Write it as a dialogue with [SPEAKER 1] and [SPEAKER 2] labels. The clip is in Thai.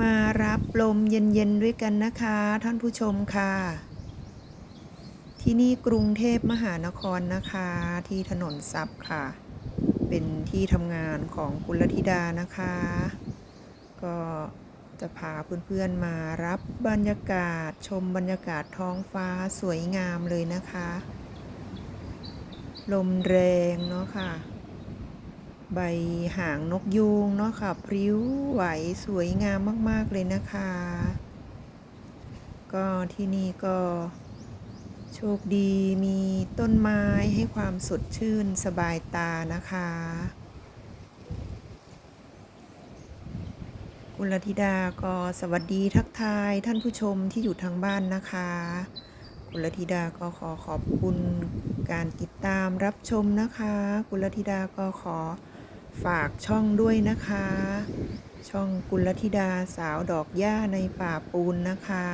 [SPEAKER 1] มารับลมเย็นๆด้วยกันนะคะ ท่านผู้ชมค่ะ ที่นี่กรุงเทพมหานครนะคะ ที่ถนนซับค่ะ เป็นที่ทำงานของกุณลธิดานะคะ ก็จะพาเพื่อนๆมารับบรรยากาศชมบรรยากาศท้องฟ้าสวยงามเลยนะคะ ลมแรงเนาะค่ะ ใบหางนกยูงเนาะค่ะ พริ้วไหวสวยงามมาก ๆ เลยนะคะ ก็ที่นี่ก็โชคดีมีต้นไม้ให้ความสดชื่นสบายตานะคะ กุลธิดาก็สวัสดีทักทายท่านผู้ชมที่อยู่ทางบ้านนะคะกุลธิดาก็ขอขอบคุณการติดตามรับชมนะคะ กุลธิดาก็ขอ ฝากช่องด้วยนะคะ ช่องกุลธิดาสาวดอกหญ้าในป่าปูนนะคะ